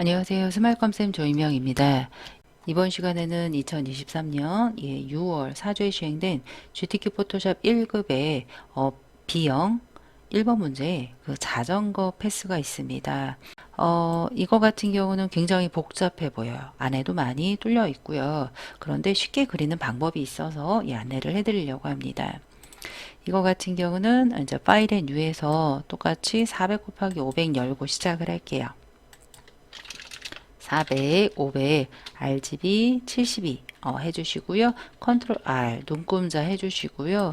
안녕하세요. 스마일컴쌤 조이명입니다. 이번 시간에는 2023년 6월 4주에 시행된 GTQ 포토샵 1급의 어, B형 1번 문제 그 자전거 패스가 있습니다. 어, 이거 같은 경우는 굉장히 복잡해 보여요. 안에도 많이 뚫려 있고요. 그런데 쉽게 그리는 방법이 있어서 이 안내를 해드리려고 합니다. 이거 같은 경우는 이제 파일의 뉴에서 똑같이 400 곱하기 500 열고 시작을 할게요. 400, 500, RGB 72 어, 해주시고요. 컨트롤 R 눈금자 해주시고요.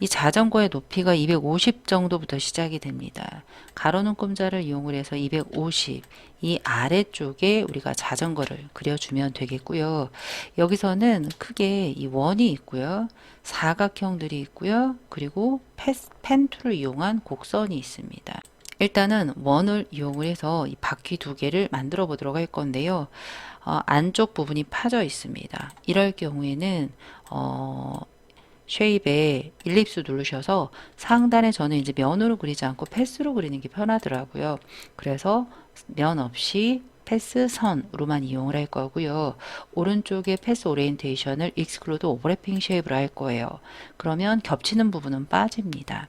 이 자전거의 높이가 250 정도부터 시작이 됩니다. 가로 눈금자를 이용을 해서 250, 이 아래쪽에 우리가 자전거를 그려주면 되겠고요. 여기서는 크게 이 원이 있고요. 사각형들이 있고요. 그리고 패스, 펜 툴을 이용한 곡선이 있습니다. 일단은 원을 이용을 해서 이 바퀴 두 개를 만들어 보도록 할 건데요. 어, 안쪽 부분이 파져 있습니다. 이럴 경우에는 어, 쉐입에 일립스 누르셔서 상단에 저는 이제 면으로 그리지 않고 패스로 그리는 게 편하더라고요. 그래서 면 없이 패스 선으로만 이용을 할 거고요. 오른쪽에 패스 오리엔테이션을 익스클루드 오버래핑 쉐입으로 할 거예요. 그러면 겹치는 부분은 빠집니다.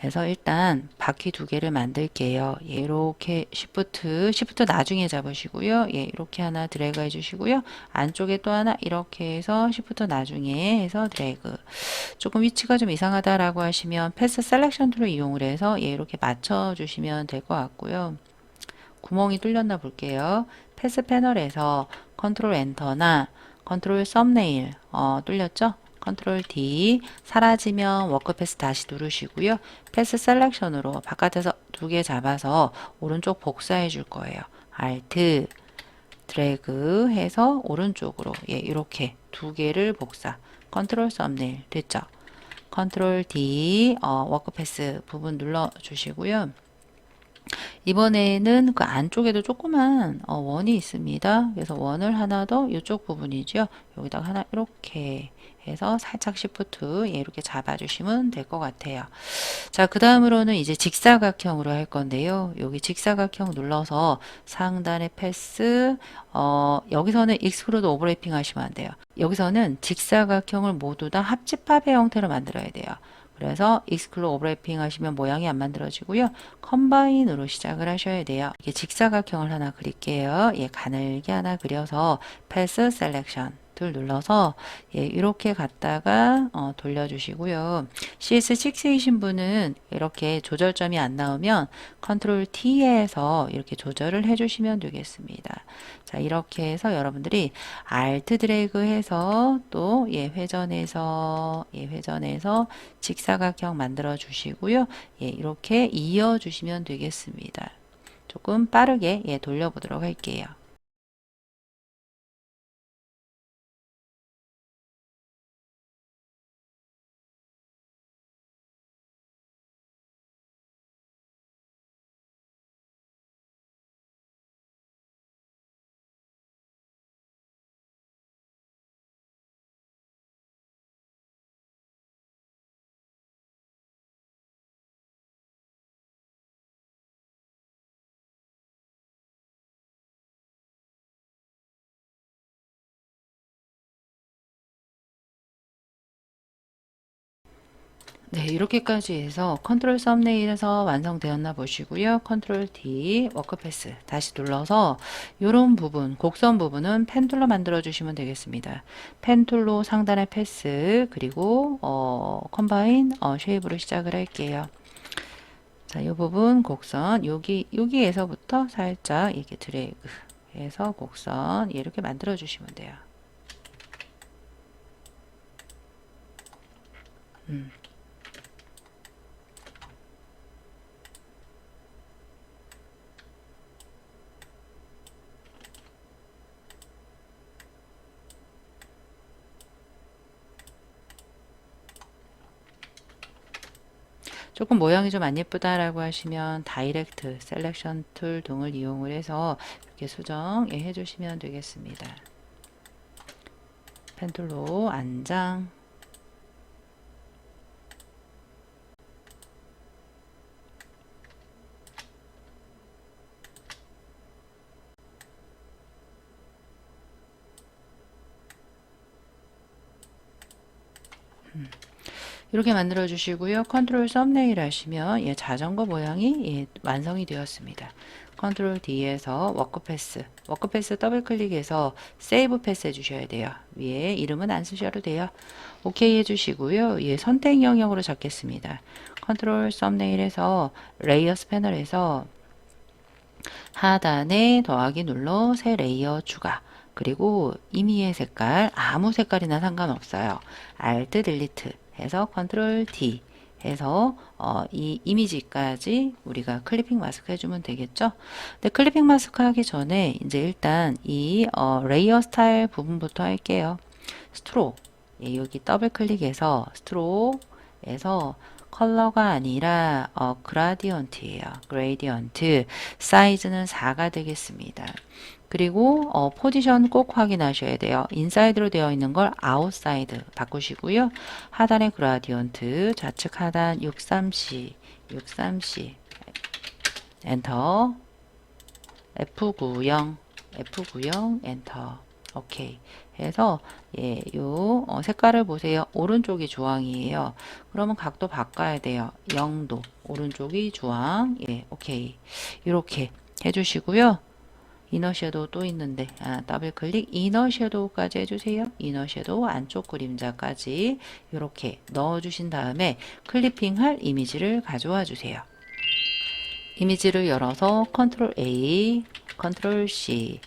그래서 일단 바퀴 두 개를 만들게요. 예, 이렇게 시프트, 시프트 나중에 잡으시고요. 예, 이렇게 하나 드래그 해주시고요. 안쪽에 또 하나 이렇게 해서 시프트 나중에 해서 드래그. 조금 위치가 좀 이상하다라고 하시면 패스 셀렉션 툴을 이용을 해서 예, 이렇게 맞춰주시면 될 것 같고요. 구멍이 뚫렸나 볼게요. 패스 패널에서 컨트롤 엔터나 컨트롤 썸네일 어, 뚫렸죠? 컨트롤 D 사라지면 워크 패스 다시 누르시고요. 패스 셀렉션으로 바깥에서 두 개 잡아서 오른쪽 복사해 줄 거예요. Alt 드래그 해서 오른쪽으로 예, 이렇게 두 개를 복사. 컨트롤 썸네일 됐죠? 컨트롤 D 어, 워크 패스 부분 눌러 주시고요. 이번에는 그 안쪽에도 조그만 어, 원이 있습니다. 그래서 원을 하나 더 이쪽 부분이죠. 여기다가 하나 이렇게 해서 살짝 시프트 예, 이렇게 잡아주시면 될 것 같아요. 자, 그 다음으로는 이제 직사각형으로 할 건데요. 여기 직사각형 눌러서 상단에 패스, 어, 여기서는 익스크루드 오버래핑 하시면 안 돼요. 여기서는 직사각형을 모두 다 합집합의 형태로 만들어야 돼요. 그래서 익스클루 오버래핑 하시면 모양이 안 만들어지고요. 컴바인으로 시작을 하셔야 돼요. 이게 직사각형을 하나 그릴게요. 예, 가늘게 하나 그려서 패스 셀렉션 툴 눌러서 예, 이렇게 갔다가 어, 돌려주시고요. CS6이신 분은 이렇게 조절점이 안 나오면 컨트롤 T에서 이렇게 조절을 해주시면 되겠습니다. 자 이렇게 해서 여러분들이 Alt 드래그 해서 또 예, 회전해서 예, 회전해서 직사각형 만들어 주시고요. 예, 이렇게 이어 주시면 되겠습니다. 조금 빠르게 예, 돌려보도록 할게요. 네, 이렇게까지 해서 컨트롤 썸네일에서 완성되었나 보시고요. 컨트롤 D 워크패스 다시 눌러서 이런 부분, 곡선 부분은 펜툴로 만들어 주시면 되겠습니다. 펜툴로 상단에 패스 그리고 어, 컴바인 어, 쉐입으로 시작을 할게요. 자, 이 부분 곡선 여기 여기에서부터 살짝 이렇게 드래그 해서 곡선 이렇게 만들어 주시면 돼요. 음. 조금 모양이 좀 안 예쁘다라고 하시면 다이렉트 셀렉션 툴 등을 이용을 해서 이렇게 수정해 주시면 되겠습니다. 펜툴로 안장 이렇게 만들어 주시고요. 컨트롤 썸네일 하시면 예, 자전거 모양이 예, 완성이 되었습니다. 컨트롤 D에서 워크패스, 워크패스 더블 클릭해서 세이브 패스 해주셔야 돼요. 위에 이름은 안 쓰셔도 돼요. 오케이 해주시고요. 예, 선택 영역으로 잡겠습니다. 컨트롤 썸네일에서 레이어스 패널에서 하단에 더하기 눌러 새 레이어 추가 그리고 임의의 색깔 아무 색깔이나 상관없어요. Alt 딜리트 해서 컨트롤 D 해서 어, 이 이미지까지 우리가 클리핑 마스크 해주면 되겠죠. 근데 클리핑 마스크 하기 전에 이제 일단 이 어, 레이어 스타일 부분부터 할게요. 스트로 예, 여기 더블 클릭해서 스트로에서 컬러가 아니라 어, 그라디언트예요. 그레디언트 사이즈는 4가 되겠습니다. 그리고 어, 포지션 꼭 확인하셔야 돼요. 인사이드로 되어 있는 걸 아웃사이드 바꾸시고요. 하단의 그라디언트 좌측 하단 63C 63C 엔터 F90 F90 엔터 오케이 해서 예, 요 어, 색깔을 보세요. 오른쪽이 주황이에요. 그러면 각도 바꿔야 돼요. 0도 오른쪽이 주황 예, 오케이 이렇게 해주시고요. 이너 섀도우 또 있는데 아, 더블 클릭 이너 섀도우까지 해주세요. 이너 섀도우 안쪽 그림자까지 이렇게 넣어주신 다음에 클리핑할 이미지를 가져와 주세요. 이미지를 열어서 컨트롤 A, 컨트롤 C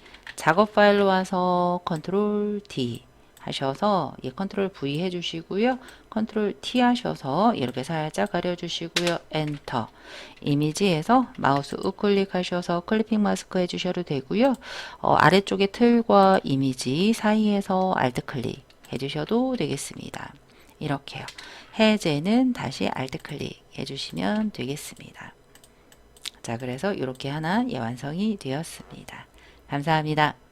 작업 파일로 와서 컨트롤 D 하셔서 예, 컨트롤 V 해주시고요. 컨트롤 T 하셔서 이렇게 살짝 가려주시고요. 엔터 이미지에서 마우스 우클릭 하셔서 클리핑 마스크 해주셔도 되고요. 어, 아래쪽에 틀과 이미지 사이에서 알트 클릭 해주셔도 되겠습니다. 이렇게요. 해제는 다시 알트 클릭 해주시면 되겠습니다. 자, 그래서 이렇게 하나 예, 완성이 되었습니다. 감사합니다.